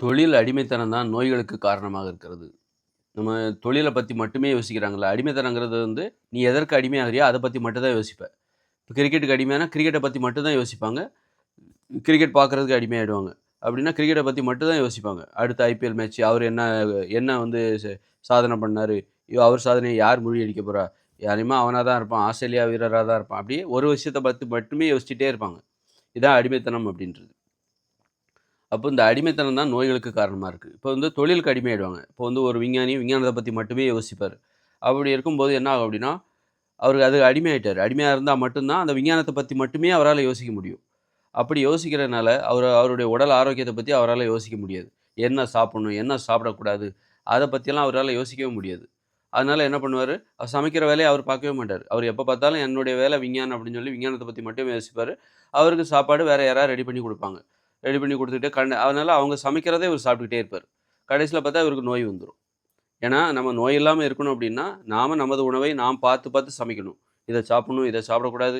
தொழில் அடிமைத்தனம் தான் நோய்களுக்கு காரணமாக இருக்கிறது. நம்ம தொழிலை பற்றி மட்டுமே யோசிக்கிறாங்களா அடிமைத்தனங்கிறது வந்து, நீ எதற்கு அடிமையாகிறியோ அதை பற்றி மட்டும் தான் இப்போ கிரிக்கெட்டுக்கு அடிமையானா, கிரிக்கெட்டை பற்றி மட்டும் தான் யோசிப்பாங்க. கிரிக்கெட் பார்க்கறதுக்கு அடிமையாயிடுவாங்க. அப்படின்னா கிரிக்கெட்டை பற்றி மட்டும் தான் யோசிப்பாங்க. அடுத்த ஐபிஎல் மேட்ச் அவர் என்ன என்ன வந்து சாதனை பண்ணாரு? ஐயோ! அவர் சாதனையை யார் முறியடிக்க போகிறா யாரையுமா அவனாக தான் இருப்பான். ஆஸ்திரேலியா வீரராக தான் இருப்பான். அப்படியே ஒரு விஷயத்த பற்றி மட்டுமே யோசிச்சுட்டே இருப்பாங்க. இதான் அடிமைத்தனம் அப்படின்றது அப்போ இந்த அடிமைத்தனம் தான் நோய்களுக்கு காரணமாக இருக்குது இப்போ வந்து தொழிலுக்கு அடிமையாயிடுவாங்க. இப்போ வந்து ஒரு விஞ்ஞானி விஞ்ஞானத்தை பற்றி மட்டுமே யோசிப்பார் அப்படி இருக்கும்போது என்ன ஆகும் அப்படின்னா அவருக்கு அதுக்கு அடிமையாயிட்டார் அடிமையாக இருந்தால் மட்டும்தான் அந்த விஞ்ஞானத்தை பற்றி மட்டுமே அவரால் யோசிக்க முடியும். அப்படி யோசிக்கிறனால, அவர் அவருடைய உடல் ஆரோக்கியத்தை பற்றி அவரால் யோசிக்க முடியாது. என்ன சாப்பிடணும்? என்ன சாப்பிடக்கூடாது? அதை பற்றியெல்லாம் அவரால் யோசிக்கவே முடியாது. அதனால என்ன பண்ணுவார் சமைக்கிற வேலையை அவர் பார்க்கவே மாட்டார் அவர் எப்போ பார்த்தாலும் என்னுடைய வேலை விஞ்ஞானம் அப்படின்னு சொல்லி விஞ்ஞானத்தை பற்றி மட்டுமே யோசிப்பாரு. அவருக்கு சாப்பாடு வேறு யாராவது ரெடி பண்ணி கொடுப்பாங்க ரெடி பண்ணி கொடுத்துக்கிட்டே கண்ட அதனால் அவங்க சமைக்கிறதே இவர் சாப்பிட்டுக்கிட்டே இருப்பார் கடைசியில் பார்த்தா இவருக்கு நோய் வந்துடும் ஏன்னா, நம்ம நோய் இல்லாமல் இருக்கணும் அப்படின்னா நாம் நமது உணவை நாம் பார்த்து பார்த்து சமைக்கணும். இதை சாப்பிடணும், இதை சாப்பிடக்கூடாது.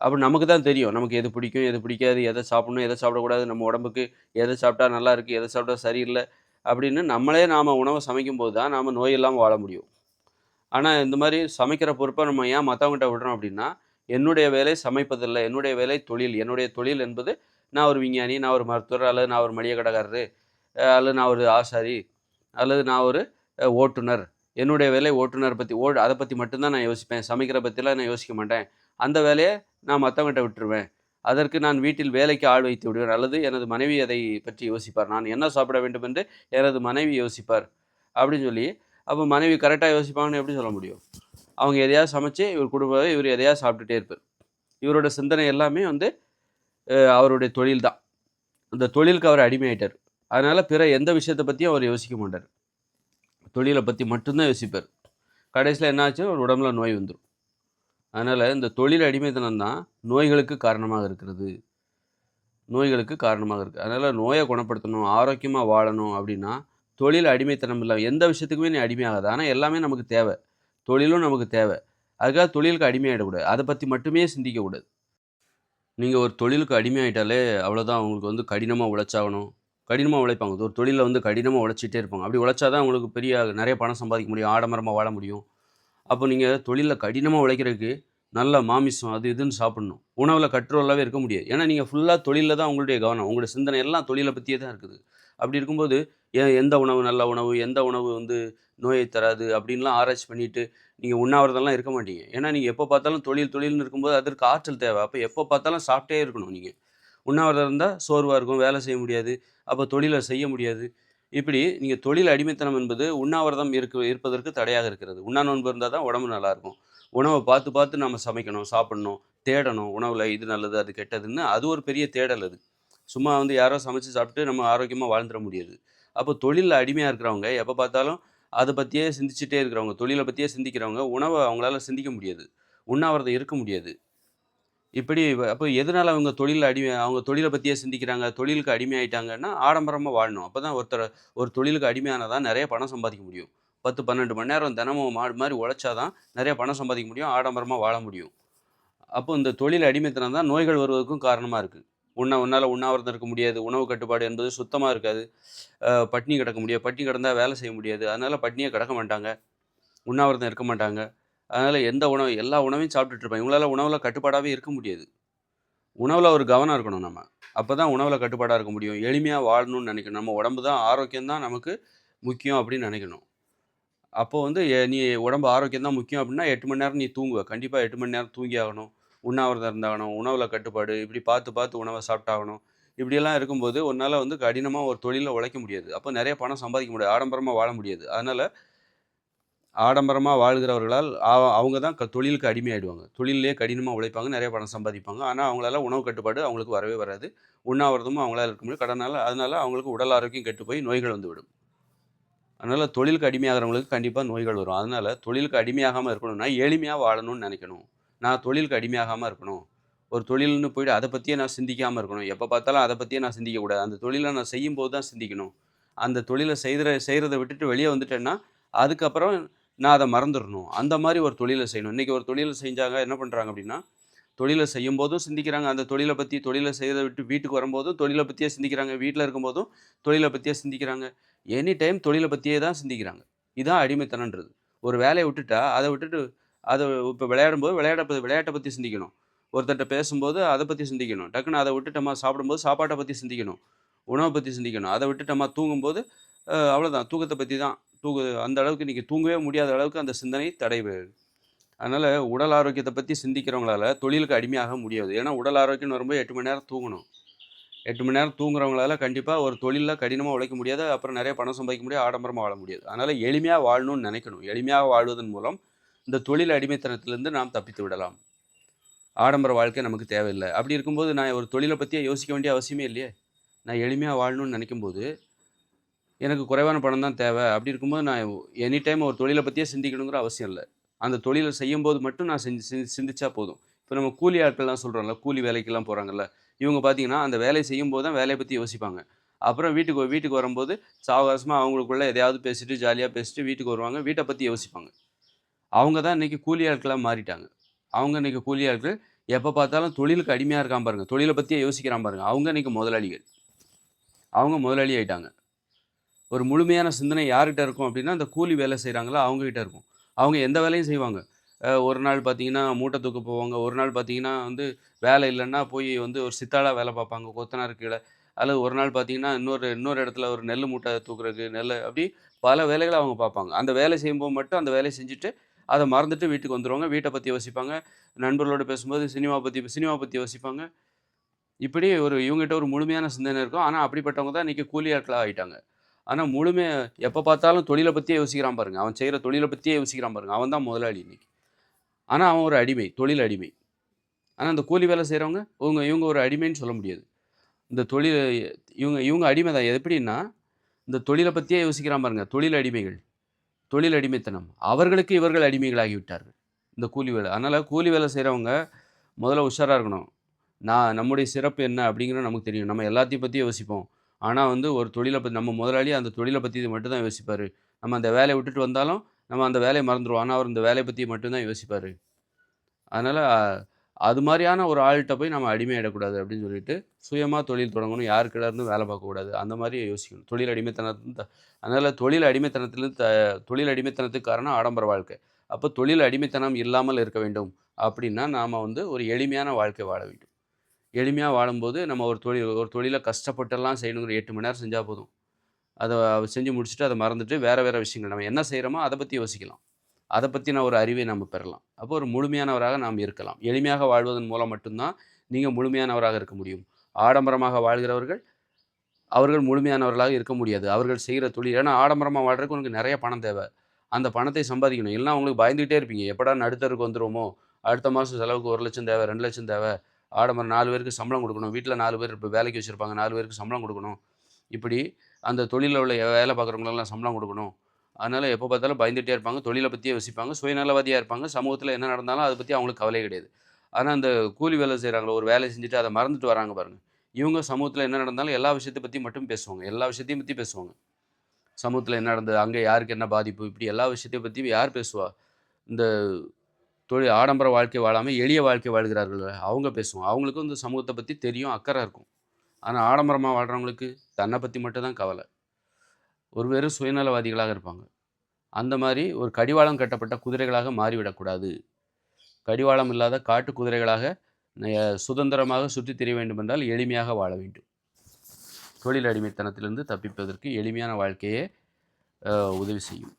அப்போ நமக்கு தான் தெரியும். நமக்கு எது பிடிக்கும், எது பிடிக்காது, எதை சாப்பிடணும், எதை சாப்பிடக்கூடாது, நம்ம உடம்புக்கு எதை சாப்பிட்டா நல்லாயிருக்கு, எதை சாப்பிட்டா சரியில்லை அப்படின்னு நம்மளே நாம் உணவை சமைக்கும்போது தான் நாம் நோய் இல்லாமல் வாழ முடியும். ஆனால் இந்த மாதிரி சமைக்கிற பொறுப்பை நம்ம ஏன் மற்றவங்ககிட்ட விடுறோம் அப்படின்னா என்னுடைய வேலை சமைப்பதில்லை என்னுடைய வேலை தொழில். என்னுடைய தொழில் என்பது நான் ஒரு விஞ்ஞானி, நான் ஒரு மருத்துவர், அல்லது நான் ஒரு மளிகை கடைக்காரரு, அல்லது நான் ஒரு ஆசாரி, அல்லது நான் ஒரு ஓட்டுநர். என்னுடைய வேலை ஓட்டுநர் பற்றி ஓ அதை பற்றி மட்டும்தான் நான் யோசிப்பேன். சமைக்கிற பற்றிலாம் நான் யோசிக்க மாட்டேன். அந்த வேலையை நான் மற்றவங்கிட்ட விட்டுருவேன். அதற்கு நான் வீட்டில் வேலைக்கு ஆள் வைத்து விடுவேன். அல்லது எனது மனைவி அதை பற்றி யோசிப்பார். நான் என்ன சாப்பிட வேண்டும் என்று எனது மனைவி யோசிப்பார். அப்படின்னு சொல்லி, அப்போ மனைவி கரெக்டாக யோசிப்பாங்கன்னு எப்படி சொல்ல முடியும்? அவங்க எதையாவது சமைச்சு இவர் குடும்பம் இவர் எதையாவது சாப்பிட்டுட்டே இருப்பார் இவரோட சிந்தனை எல்லாமே வந்து அவருடைய தொழில் தான். அந்த தொழிலுக்கு அவர் அடிமையாயிட்டார். அதனால் பிற எந்த விஷயத்த பற்றியும் அவர் யோசிக்க மாட்டார். தொழிலை பற்றி மட்டும்தான் யோசிப்பார். கடைசியில் என்னாச்சு ஒரு உடம்புல நோய் வந்துடும் அதனால் இந்த தொழில் அடிமைத்தனம் தான் நோய்களுக்கு காரணமாக இருக்கிறது. நோய்களுக்கு காரணமாக இருக்குது அதனால் நோயை குணப்படுத்தணும், ஆரோக்கியமாக வாழணும் அப்படின்னா தொழில் அடிமைத்தனம் இல்லை எந்த விஷயத்துக்குமே நீ அடிமையாகாது. ஆனால் எல்லாமே நமக்கு தேவை. தொழிலும் நமக்கு தேவை. அதுக்காக தொழிலுக்கு அடிமையாகிடக்கூடாது அதை பற்றி மட்டுமே சிந்திக்கக்கூடாது. நீங்கள் ஒரு தொழிலுக்கு அடிமையாயிட்டாலே அவ்வளோதான். அவங்களுக்கு வந்து கடினமாக உழைச்சாகணும். கடினமாக உழைப்பாங்க. ஒரு தொழிலில் வந்து கடினமாக உழைச்சிட்டே இருப்பாங்க. அப்படி உழைச்சா தான் உங்களுக்கு பெரிய நிறைய பணம் சம்பாதிக்க முடியும். ஆடம்பரமாக வாழ முடியும். அப்போ நீங்கள் தொழிலில் கடினமாக உழைக்கிறதுக்கு நல்ல மாமிசம் அது இதுன்னு சாப்பிடணும். உணவில் கண்ட்ரோலாவே இருக்க முடியாது. ஏன்னா, நீங்கள் ஃபுல்லாக தொழிலில் தான் உங்களுடைய கவனம். உங்களுடைய சிந்தனை எல்லாம் தொழிலை பற்றியே தான் இருக்குது. அப்படி இருக்கும்போது, எந்த உணவு நல்ல உணவு, எந்த உணவு வந்து நோயை தராது அப்படின்லாம் ஆராய்ச்சி பண்ணிட்டு, நீங்கள் உண்ணாவிரதெல்லாம் இருக்க மாட்டீங்க. ஏன்னா, நீங்கள் எப்போ பார்த்தாலும் தொழில் தொழில்னு இருக்கும்போது அதற்கு ஆற்றல் தேவை அப்போ எப்போ பார்த்தாலும் சாப்பிட்டே இருக்கணும் நீங்கள் உண்ணாவிரதம் இருந்தால் சோர்வாக இருக்கும். வேலை செய்ய முடியாது. அப்போ தொழிலை செய்ய முடியாது. இப்படி நீங்கள் தொழில் அடிமைத்தனம் என்பது உண்ணாவிரதம் இருக்கு இருப்பதற்கு தடையாக இருக்கிறது. உண்ணா நோன்பு இருந்தால் தான் உடம்பு நல்லாயிருக்கும். உணவை பார்த்து பார்த்து நம்ம சமைக்கணும், சாப்பிடணும், தேடணும். உணவில் இது நல்லது, அது கெட்டதுன்னு அது ஒரு பெரிய தேடல் அது. சும்மா வந்து யாரோ சமைச்சு சாப்பிட்டு நம்ம ஆரோக்கியமாக வாழ்ந்துட முடியாது. அப்போ தொழிலில் அடிமையாக இருக்கிறவங்க எப்போ பார்த்தாலும் அதை பற்றியே சிந்திச்சுட்டே இருக்கிறவங்க, தொழிலை பற்றியே சிந்திக்கிறவங்க, உணவை அவங்களால சிந்திக்க முடியாது. உண்ணாவிரதம் இருக்க முடியாது. இப்படி அப்போ எதனால அவங்க தொழிலில் அடிமை அவங்க தொழிலை பற்றியே சிந்திக்கிறாங்க, தொழிலுக்கு அடிமையாயிட்டாங்கன்னா, ஆடம்பரமாக வாழணும். அப்போ தான் ஒருத்தர் ஒரு தொழிலுக்கு அடிமையானதான் தான் பணம் சம்பாதிக்க முடியும். 10, 12 மணி நேரம் தினமும் மாடு மாதிரி உழைச்சா தான் பணம் சம்பாதிக்க முடியும். ஆடம்பரமாக வாழ முடியும். அப்போ இந்த தொழில் அடிமைத்தனம் தான் நோய்கள் வருவதற்கும் காரணமாக இருக்குது உன்ன உன்னால் உண்ணாவிரதம் இருக்க முடியாது. உணவு கட்டுப்பாடு என்பது சுத்தமாக இருக்காது. பட்டினி கிடக்க முடியாது. பட்டினி கிடந்தால் வேலை செய்ய முடியாது. அதனால் பட்டினியா கிடக்க மாட்டாங்க. உண்ணாவிரதம் இருக்க மாட்டாங்க. அதனால் எந்த உணவு எல்லா உணவையும் சாப்பிட்டுட்டு இருப்பாங்க. உணவில் கட்டுப்பாடாகவே இருக்க முடியாது. உணவில் ஒரு கவனம் இருக்கணும் நம்ம. அப்போ தான் உணவில் கட்டுப்பாடாக இருக்க முடியும். எளிமையாக வாழணும்னு நினைக்கணும் நம்ம உடம்பு தான் ஆரோக்கியம் தான் நமக்கு முக்கியம் அப்படின்னு நினைக்கணும் அப்போது வந்து நீ உடம்பு ஆரோக்கியம் தான் முக்கியம் அப்படின்னா எட்டு மணி நேரம் நீ தூங்குவ. கண்டிப்பாக எட்டு மணி நேரம் தூங்கி ஆகணும். உண்ணாவிரதம் இருந்தாகணும். உணவில் கட்டுப்பாடு இப்படி பார்த்து பார்த்து உணவை சாப்பிட்டாகணும். இப்படியெல்லாம் இருக்கும்போது உன்னால் வந்து கடினமாக ஒரு தொழிலில் உழைக்க முடியாது. அப்போ நிறைய பணம் சம்பாதிக்க முடியாது. ஆடம்பரமாக வாழ முடியாது. அதனால் ஆடம்பரமாக வாழ்கிறவர்களால் அவங்க தான் க தொழிலுக்கு அடிமையாயிடுவாங்க. தொழிலே கடினமாக உழைப்பாங்க. நிறைய பணம் சம்பாதிப்பாங்க. ஆனால் அவங்களால உணவு கட்டுப்பாடு அவங்களுக்கு வரவே வராது. உண்ணாவிரதமும் அவங்களால இருக்க முடியும் கடனால அதனால் அவங்களுக்கு உடல் ஆரோக்கியம் கெட்டு போய் நோய்கள் வந்துவிடும். அதனால் தொழிலுக்கு அடிமையாகிறவங்களுக்கு கண்டிப்பாக நோய்கள் வரும். அதனால் தொழிலுக்கு அடிமையாகாமல் இருக்கணும்னா, எளிமையாக வாழணும்னு நினைக்கணும் நான் தொழிலுக்கு அடிமையாகாமல் இருக்கணும். ஒரு தொழில்னு போயிட்டு அதை பற்றியே நான் சிந்திக்காமல் இருக்கணும். எப்போ பார்த்தாலும் அதை பற்றியே நான் சிந்திக்கக்கூடாது. அந்த தொழிலை நான் செய்யும்போது தான் சிந்திக்கணும். அந்த தொழிலை செய்கிற செய்கிறத விட்டுட்டு வெளியே வந்துட்டேன்னா, அதுக்கப்புறம் நான் அதை மறந்துடணும் அந்த மாதிரி ஒரு தொழிலை செய்யணும். இன்றைக்கி ஒரு தொழிலை செஞ்சாங்க என்ன பண்ணுறாங்க அப்படின்னா தொழிலை செய்யும் போதும் சிந்திக்கிறாங்க அந்த தொழிலை பற்றி தொழிலை செய்கிறத விட்டு வீட்டுக்கு வரும்போதும் தொழிலை பற்றியே சிந்திக்கிறாங்க வீட்டில் இருக்கும்போதும் தொழிலை பற்றியே சிந்திக்கிறாங்க எனி டைம் தொழிலை பற்றியே தான் சிந்திக்கிறாங்க இதுதான் அடிமைத்தனன்றது ஒரு வேலையை விட்டுட்டா அதை விட்டுட்டு அதை இப்போ விளையாடும்போது விளையாட விளையாட்டை பற்றி சிந்திக்கணும். ஒருத்தர்கிட்ட பேசும்போது அதை பற்றி சிந்திக்கணும். டக்குன்னு அதை விட்டுட்டோமா சாப்பிடும்போது சாப்பாட்டை பற்றி சிந்திக்கணும். உணவை பற்றி சிந்திக்கணும். அதை விட்டுட்டோமா தூங்கும்போது அவ்வளோதான் தூக்கத்தை பற்றி தான். தூங்கு அந்த அளவுக்கு இன்றைக்கி தூங்கவே முடியாத அளவுக்கு அந்த சிந்தனை தடை அதனால் உடல் ஆரோக்கியத்தை பற்றி சிந்திக்கிறவங்களால தொழிலுக்கு அடிமையாக முடியாது. ஏன்னா உடல் ஆரோக்கியம்னு வரும்போது எட்டு மணி நேரம் தூங்கணும். எட்டு மணி நேரம் தூங்குறவங்களால கண்டிப்பாக ஒரு தொழிலில் கடினமாக உழைக்க முடியாது. அப்புறம் நிறைய பணம் சம்பாதிக்க முடியாது. ஆடம்பரமாக வாழ முடியாது. அதனால் எளிமையாக வாழணும்னு நினைக்கணும். எளிமையாக வாழ்வதன் மூலம் இந்த தொழில் அடிமைத்தனத்திலேருந்து நாம் தப்பித்து விடலாம். ஆடம்பர வாழ்க்கை நமக்கு தேவையில்லை. அப்படி இருக்கும்போது நான் ஒரு தொழிலை பற்றியே யோசிக்க வேண்டிய அவசியமே இல்லையே? நான் எளிமையாக வாழணும்னு நினைக்கும்போது எனக்கு குறைவான பணம் தான் தேவை. அப்படி இருக்கும்போது நான் எனி டைம் ஒரு தொழிலை பற்றியே சிந்திக்கணுங்கிற அவசியம் இல்லை. அந்த தொழிலை செய்யும்போது மட்டும் நான் செஞ்சு சிந்தி சிந்திச்சா போதும். இப்போ நம்ம கூலி ஆட்கள்லாம் சொல்கிறோம்ல கூலி வேலைக்கெல்லாம் போகிறாங்கல்ல இவங்க பார்த்தீங்கன்னா அந்த வேலையை செய்யும்போது தான் வேலையை பற்றி யோசிப்பாங்க. அப்புறம் வீட்டுக்கு வீட்டுக்கு வரும்போது சாவகாசமாக அவங்களுக்குள்ளே எதையாவது பேசிட்டு ஜாலியாக பேசிட்டு வீட்டுக்கு வருவாங்க வீட்டை பற்றி யோசிப்பாங்க. அவங்க தான் இன்றைக்கி கூலி ஆட்களாக மாறிட்டாங்க. அவங்க இன்றைக்கி கூலி ஆட்கள் எப்போ பார்த்தாலும் தொழிலுக்கு அடிமையாக இருக்கான் பாருங்க. தொழிலை பற்றியே யோசிக்கிறான் பாருங்க. அவங்க இன்றைக்கி முதலாளிகள். அவங்க முதலாளி ஆகிட்டாங்க ஒரு முழுமையான சிந்தனை யார்கிட்ட இருக்கும் அப்படின்னா அந்த கூலி வேலை செய்கிறாங்களோ அவங்ககிட்ட இருக்கும். அவங்க எந்த வேலையும் செய்வாங்க. ஒரு நாள் பார்த்தீங்கன்னா மூட்டை தூக்க போவாங்க. ஒரு நாள் பார்த்தீங்கன்னா வந்து வேலை இல்லைன்னா போய் வந்து ஒரு சித்தாளாக வேலை பார்ப்பாங்க. கொத்தனார் கீழே. அல்லது ஒரு நாள் பார்த்தீங்கன்னா இன்னொரு இன்னொரு இடத்துல ஒரு நெல் மூட்டை தூக்குறதுக்கு நெல் அப்படி பல வேலைகளை அவங்க பார்ப்பாங்க. அந்த வேலை செய்யும்போது மட்டும் அந்த வேலையை செஞ்சுட்டு அதை மறந்துட்டு வீட்டுக்கு வந்துடுவாங்க வீட்டை பற்றி யோசிப்பாங்க. நண்பர்களோடு பேசும்போது சினிமா பற்றி சினிமா பற்றி யோசிப்பாங்க. இப்படி ஒரு இவங்ககிட்ட ஒரு முழுமையான சிந்தனை இருக்கும். ஆனால் அப்படிப்பட்டவங்க தான் இன்றைக்கி கூலி ஆட்களாக ஆகிட்டாங்க ஆனால் முழுமை எப்போ பார்த்தாலும் தொழிலை பற்றியே யோசிக்கிறான் பாருங்கள் அவன் செய்கிற தொழிலை பற்றியே யோசிக்கிறான் பாருங்க. அவன் தான் முதலாளி இன்னைக்கு. ஆனால் அவன் ஒரு அடிமை தொழில் அடிமை. ஆனால் அந்த கூலி வேலை செய்கிறவங்க இவங்க இவங்க ஒரு அடிமைன்னு சொல்ல முடியாது. இந்த தொழில் இவங்க இவங்க அடிமை தான் எப்படின்னா இந்த தொழிலை பற்றியே யோசிக்கிறான் பாருங்கள் தொழில் அடிமைகள். தொழில் அடிமைத்தனம். அவர்களுக்கு இவர்கள் அடிமைகளாகிவிட்டார்கள். இந்த கூலி வேலை. அதனால் கூலி வேலை செய்கிறவங்க முதல்ல உஷாராக இருக்கணும். நான் நம்முடைய சிறப்பு என்ன அப்படிங்கிறது நமக்கு தெரியும். நம்ம எல்லாத்தையும் பற்றி யோசிப்போம். ஆனால் வந்து ஒரு தொழிலை பற்றி நம்ம முதலாளி அந்த தொழிலை பற்றி மட்டும் தான் யோசிப்பார். நம்ம அந்த வேலையை விட்டுட்டு வந்தாலும் நம்ம அந்த வேலையை மறந்துடுவோம் ஆனால் அவர் இந்த வேலையை பற்றி மட்டும்தான் யோசிப்பார். அதனால் அது மாதிரியான ஒரு ஆள்கிட்ட போய் நம்ம அடிமையிடக்கூடாது அப்படின்னு சொல்லிட்டு சுயமாக தொழில் தொடங்கணும். யாருக்கிட்ட இருந்தும் வேலை பார்க்கக்கூடாது? அந்த மாதிரி யோசிக்கணும். தொழில் அடிமைத்தனத்து அதனால் தொழில் அடிமைத்தனத்துலேருந்து த தொழில் அடிமைத்தனத்துக்கு காரணம் ஆடம்பர வாழ்க்கை. அப்போ தொழில் அடிமைத்தனம் இல்லாமல் இருக்க வேண்டும் அப்படின்னா நாம் வந்து ஒரு எளிமையான வாழ்க்கை வாழ வேண்டும். எளிமையாக வாழும்போது நம்ம ஒரு தொழில் ஒரு தொழிலை கஷ்டப்பட்டெல்லாம் செய்யணுங்கிற எட்டு மணி நேரம் செஞ்சால் போதும். அதை செஞ்சு முடிச்சுட்டு அதை மறந்துட்டு வேறு வேறு விஷயங்கள் நம்ம என்ன செய்கிறோமோ அதை பற்றி யோசிக்கலாம். அதை பற்றின ஒரு அறிவை நம்ம பெறலாம். அப்போ ஒரு முழுமையானவராக நாம் இருக்கலாம். எளிமையாக வாழ்வதன் மூலம் மட்டும்தான் நீங்கள் முழுமையானவராக இருக்க முடியும். ஆடம்பரமாக வாழ்கிறவர்கள் அவர்கள் முழுமையானவர்களாக இருக்க முடியாது. அவர்கள் செய்கிற தொழில் ஏன்னா ஆடம்பரமாக வாழ்றதுக்கு உனக்கு நிறைய பணம் தேவை. அந்த பணத்தை சம்பாதிக்கணும். இல்லைன்னா உங்களுக்கு பயந்துகிட்டே இருப்பீங்க. எப்படா நடுத்தருக்கு வந்துடுவோமோ அடுத்த மாதம் செலவுக்கு ஒரு லட்சம் தேவை ரெண்டு லட்சம் தேவை. ஆடம்பரம் நாலு பேருக்கு சம்பளம் கொடுக்கணும். வீட்டில் நாலு பேர் இப்போ வேலைக்கு வச்சுருப்பாங்க. நாலு பேருக்கு சம்பளம் கொடுக்கணும். இப்படி அந்த தொழிலில் உள்ள வேலை பார்க்குறவங்களெல்லாம் சம்பளம் கொடுக்கணும். அதனால் எப்போ பார்த்தாலும் பயந்துகிட்டே இருப்பாங்க தொழிலை பற்றியே யோசிப்பாங்க சுயநலவாதியாக இருப்பாங்க சமூகத்தில் என்ன நடந்தாலும் அதை பற்றி அவங்களுக்கு கவலை கிடையாது. ஆனால் அந்த கூலி வேலை செய்கிறாங்களோ ஒரு வேலை செஞ்சுட்டு அதை மறந்துட்டு வராங்க பாருங்கள் இவங்க சமூகத்தில் என்ன நடந்தாலும் எல்லா விஷயத்தை பற்றி மட்டும் பேசுவாங்க எல்லா விஷயத்தையும் பற்றி பேசுவாங்க. சமூகத்தில் என்ன நடந்தது அங்கே யாருக்கு என்ன பாதிப்பு இப்படி எல்லா விஷயத்தையும் பற்றி யார் பேசுவா? இந்த தொழில் ஆடம்பர வாழ்க்கை வாழாமல் எளிய வாழ்க்கை வாழ்கிறார்கள் அவங்க பேசுவாங்க. அவங்களுக்கும் இந்த சமூகத்தை பற்றி தெரியும் அக்கறை இருக்கும். ஆனால் ஆடம்பரமாக வாழ்கிறவங்களுக்கு தன்னை பற்றி மட்டும் தான் கவலை. ஒரு வெறும் சுயநலவாதிகளாக இருப்பாங்க. அந்த மாதிரி ஒரு கடிவாளம் கட்டப்பட்ட குதிரைகளாக மாறிவிடக்கூடாது. கடிவாளம் இல்லாத காட்டு குதிரைகளாக சுதந்திரமாக சுற்றித் திரிய வேண்டும் என்றால் எளிமையாக வாழ வேண்டும். தொழில் அடிமைத்தனத்திலிருந்து தப்பிப்பதற்கு எளிமையான வாழ்க்கையே உதவி செய்யும்.